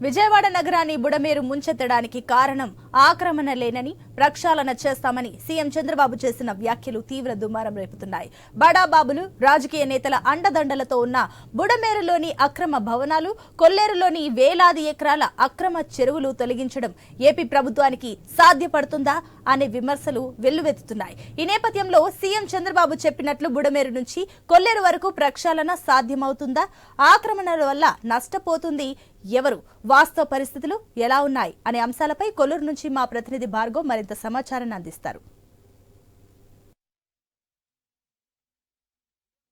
విజయవాడ నగరాన్ని బుడమేరు ముంచెత్తడానికి కారణం ఆక్రమణ లేనని ప్రక్షాళన చేస్తామని సీఎం చంద్రబాబు చేసిన వ్యాఖ్యలు తీవ్ర దుమారం రేపుతున్నాయి. బడాబాబులు రాజకీయ నేతల అండదండలతో ఉన్న బుడమేరులోని అక్రమ భవనాలు కొల్లేరులోని వేలాది ఎకరాల అక్రమ చెరువులు తొలగించడం ఏపీ ప్రభుత్వానికి సాధ్యపడుతుందా అనే విమర్శలు వెల్లువెత్తుతున్నాయి. ఈ నేపథ్యంలో సీఎం చంద్రబాబు చెప్పినట్లు బుడమేరు నుంచి కొల్లేరు వరకు ప్రక్షాళన సాధ్యమవుతుందా? ఆక్రమణల వల్ల నష్టపోతుంది ఎవరు? వాస్తవ పరిస్థితులు ఎలా ఉన్నాయి? అనే అంశాలపై కొల్లూరు నుంచి మా ప్రతినిధి భార్గవ్ మరింత సమాచారాన్ని అందిస్తారు.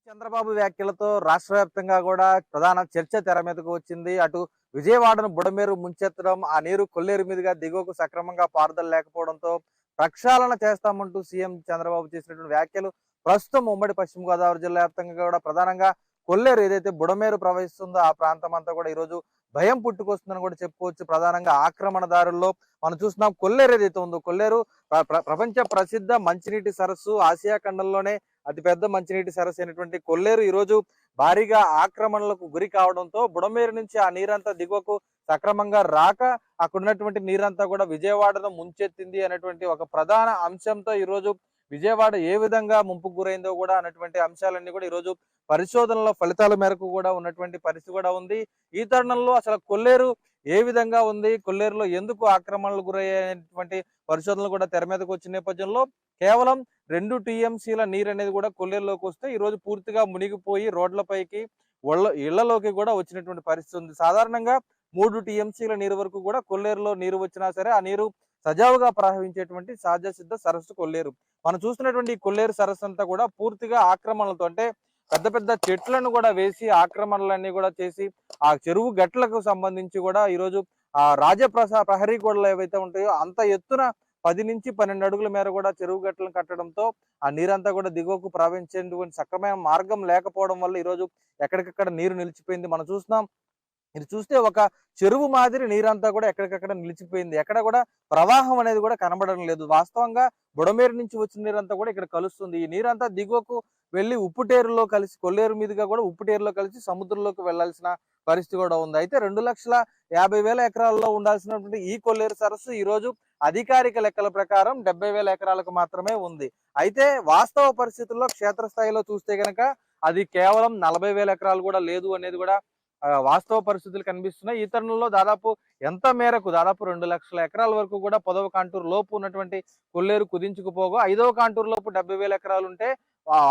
చంద్రబాబు వ్యాఖ్యలతో రాష్ట్ర వ్యాప్తంగా కూడా ప్రధాన చర్చ తెర మీదకు వచ్చింది. అటు విజయవాడను బుడమేరు ముంచెత్తడం ఆ నీరు కొల్లేరు మీదుగా దిగువకు సక్రమంగా పారుదల లేకపోవడంతో ప్రక్షాళన చేస్తామంటూ సీఎం చంద్రబాబు చేసినటువంటి వ్యాఖ్యలు ప్రస్తుతం ఉమ్మడి పశ్చిమ గోదావరి జిల్లా వ్యాప్తంగా కూడా ప్రధానంగా కొల్లేరు ఏదైతే బుడమేరు ప్రవహిస్తుందో ఆ ప్రాంతం అంతా కూడా ఈరోజు భయం పుట్టుకొస్తుందని కూడా చెప్పుకోవచ్చు. ప్రధానంగా ఆక్రమణదారుల్లో మనం చూస్తున్నాం కొల్లేరు ఏదైతే ఉందో కొల్లేరు ప్రపంచ ప్రసిద్ధ మంచినీటి సరస్సు ఆసియా ఖండంలోనే అతిపెద్ద మంచినీటి సరస్సు అయినటువంటి కొల్లేరు ఈ రోజు భారీగా ఆక్రమణలకు గురి కావడంతో బుడమేరు నుంచి ఆ నీరంతా దిగువకు సక్రమంగా రాక అక్కడ ఉన్నటువంటి నీరంతా కూడా విజయవాడను ముంచెత్తింది అనేటువంటి ఒక ప్రధాన అంశంతో ఈ రోజు విజయవాడ ఏ విధంగా ముంపుకు గురైందో కూడా అన్నటువంటి అంశాలన్నీ కూడా ఈ రోజు పరిశోధనల ఫలితాల మేరకు కూడా ఉన్నటువంటి పరిస్థితి కూడా ఉంది. ఈ తరుణంలో అసలు కొల్లేరు ఏ విధంగా ఉంది? కొల్లేరులో ఎందుకు ఆక్రమణలు గురయ్యేటువంటి పరిశోధనలు కూడా తెర మీదకు వచ్చిన నేపథ్యంలో కేవలం రెండు టీఎంసీల నీరు అనేది కూడా కొల్లేరులోకి వస్తే ఈరోజు పూర్తిగా మునిగిపోయి రోడ్లపైకి ఒళ్ళ ఇళ్ళలోకి కూడా వచ్చినటువంటి పరిస్థితి ఉంది. సాధారణంగా మూడు టీఎంసీల నీరు వరకు కూడా కొల్లేరులో నీరు వచ్చినా సరే ఆ నీరు సజావుగా ప్రవహించేటువంటి సహజ సిద్ధ సరస్సు కొల్లేరు. మనం చూస్తున్నటువంటి ఈ కొల్లేరు సరస్సు అంతా కూడా పూర్తిగా ఆక్రమణలతో అంటే పెద్ద పెద్ద చెట్లను కూడా వేసి ఆక్రమణలన్నీ కూడా చేసి ఆ చెరువు గట్లకు సంబంధించి కూడా ఈరోజు ఆ రాజప్రసా ప్రహరీ గోడలు ఏవైతే ఉంటాయో అంత ఎత్తున పది నుంచి పన్నెండు అడుగుల మేర కూడా చెరువు గట్లను కట్టడంతో ఆ నీరంతా కూడా దిగువకు ప్రవహించేటువంటి సక్రమైన మార్గం లేకపోవడం వల్ల ఈరోజు ఎక్కడికక్కడ నీరు నిలిచిపోయింది. మనం చూస్తున్నాం ఇది చూస్తే ఒక చెరువు మాదిరి నీరంతా కూడా ఎక్కడికక్కడ నిలిచిపోయింది. ఎక్కడ కూడా ప్రవాహం అనేది కూడా కనబడడం లేదు. వాస్తవంగా బుడమేరు నుంచి వచ్చిన నీరంతా కూడా ఇక్కడ కలుస్తుంది. ఈ నీరంతా దిగువకు వెళ్ళి ఉప్పుటేరులో కలిసి కొల్లేరు మీదుగా కూడా ఉప్పుటేరులో కలిసి సముద్రంలోకి వెళ్ళాల్సిన పరిస్థితి కూడా ఉంది. అయితే రెండు లక్షల యాభై వేల ఎకరాల్లో ఉండాల్సినటువంటి ఈ కొల్లేరు సరస్సు ఈ రోజు అధికారిక లెక్కల ప్రకారం డెబ్బై వేల ఎకరాలకు మాత్రమే ఉంది. అయితే వాస్తవ పరిస్థితుల్లో క్షేత్రస్థాయిలో చూస్తే గనక అది కేవలం నలభై వేల ఎకరాలు కూడా లేదు అనేది కూడా వాస్తవ పరిస్థితులు కనిపిస్తున్నాయి. ఈ తరుణంలో దాదాపు ఎంత మేరకు దాదాపు రెండు లక్షల ఎకరాల వరకు కూడా పదవ కాంటూరు లోపు ఉన్నటువంటి కొల్లేరు కుదించుకుపోగా ఐదవ కాంటూరు లోపు డెబ్బై వేల ఎకరాలు ఉంటే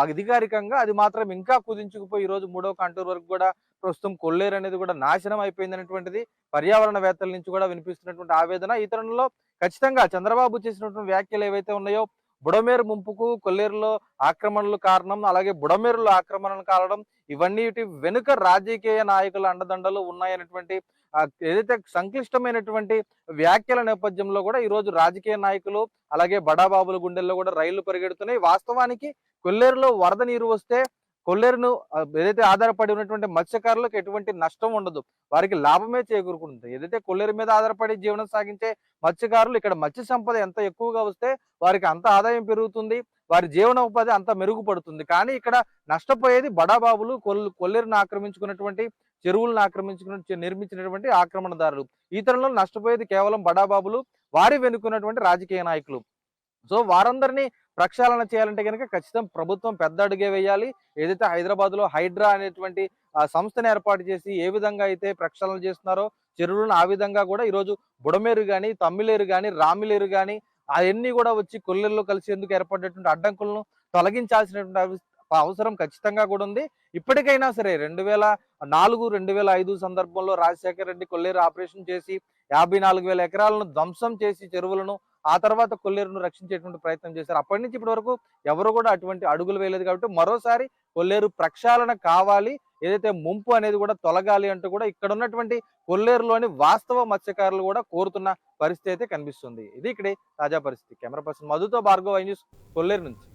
అధికారికంగా అది మాత్రం ఇంకా కుదించుకుపోయి ఈ రోజు మూడవ కాంటూరు వరకు కూడా ప్రస్తుతం కొల్లేరు అనేది కూడా నాశనం అయిపోయింది అనేటువంటిది పర్యావరణవేత్తల నుంచి కూడా వినిపిస్తున్నటువంటి ఆవేదన. ఈ తరుణంలో ఖచ్చితంగా చంద్రబాబు చేసినటువంటి వ్యాఖ్యలు ఏవైతే ఉన్నాయో బుడమేరు ముంపుకు కొల్లేరులో ఆక్రమణలు కారణం అలాగే బుడమేరులో ఆక్రమణలు కారణం ఇవన్నీ వెనుక రాజకీయ నాయకుల అండదండలు ఉన్నాయనేటువంటి ఏదైతే సంక్లిష్టమైనటువంటి వ్యాఖ్యల నేపథ్యంలో కూడా ఈరోజు రాజకీయ నాయకులు అలాగే బడాబాబుల గుండెల్లో కూడా రైళ్ళు పరిగెడుతున్నాయి. వాస్తవానికి కొల్లేరులో వరద నీరు వస్తే కొల్లేరును ఏదైతే ఆధారపడి ఉన్నటువంటి మత్స్యకారులకు ఎటువంటి నష్టం ఉండదు వారికి లాభమే చేకూరుకుంటుంది. ఏదైతే కొల్లేరు మీద ఆధారపడి జీవనం సాగించే మత్స్యకారులు ఇక్కడ మత్స్య సంపద ఎంత ఎక్కువగా వస్తే వారికి అంత ఆదాయం పెరుగుతుంది వారి జీవనోపాధి అంత మెరుగుపడుతుంది. కానీ ఇక్కడ నష్టపోయేది బడాబాబులు కొల్లు కొల్లేరును ఆక్రమించుకున్నటువంటి చెరువులను ఆక్రమించుకున్న నిర్మించినటువంటి ఆక్రమణదారులు. ఈ తరంలో నష్టపోయేది కేవలం బడాబాబులు వారి వెనుకున్నటువంటి రాజకీయ నాయకులు. సో వారందరినీ ప్రక్షాళన చేయాలంటే కనుక ఖచ్చితంగా ప్రభుత్వం పెద్ద అడుగే వేయాలి. ఏదైతే హైదరాబాద్లో హైడ్రా అనేటువంటి ఆ సంస్థను ఏర్పాటు చేసి ఏ విధంగా అయితే ప్రక్షాళన చేస్తున్నారో చెరువులను ఆ విధంగా కూడా ఈరోజు బుడమేరు కానీ తమ్మిలేరు కానీ రామిలేరు కానీ అవన్నీ కూడా వచ్చి కొల్లెల్లో కలిసేందుకు ఏర్పడేటువంటి అడ్డంకులను తొలగించాల్సినటువంటి అవసరం ఖచ్చితంగా కూడా ఉంది. ఇప్పటికైనా సరే రెండు వేల నాలుగు రెండు వేల ఐదు సందర్భంలో రాజశేఖర రెడ్డి కొల్లేరు ఆపరేషన్ చేసి యాభై నాలుగు వేల ఎకరాలను ధ్వంసం చేసి చెరువులను ఆ తర్వాత కొల్లేరును రక్షించేటువంటి ప్రయత్నం చేశారు. అప్పటి నుంచి ఇప్పటి వరకు ఎవరు కూడా అటువంటి అడుగులు వేయలేదు కాబట్టి మరోసారి కొల్లేరు ప్రక్షాళన కావాలి ఏదైతే ముంపు అనేది కూడా తొలగాలి అంటూ కూడా ఇక్కడ ఉన్నటువంటి కొల్లేరులోని వాస్తవ మత్స్యకారులు కూడా కోరుతున్న పరిస్థితి అయితే కనిపిస్తుంది. ఇది ఇక్కడే తాజా పరిస్థితి. కెమెరా పర్సన్ మధుతో భార్గవ న్యూస్ కొల్లేరు నుంచి.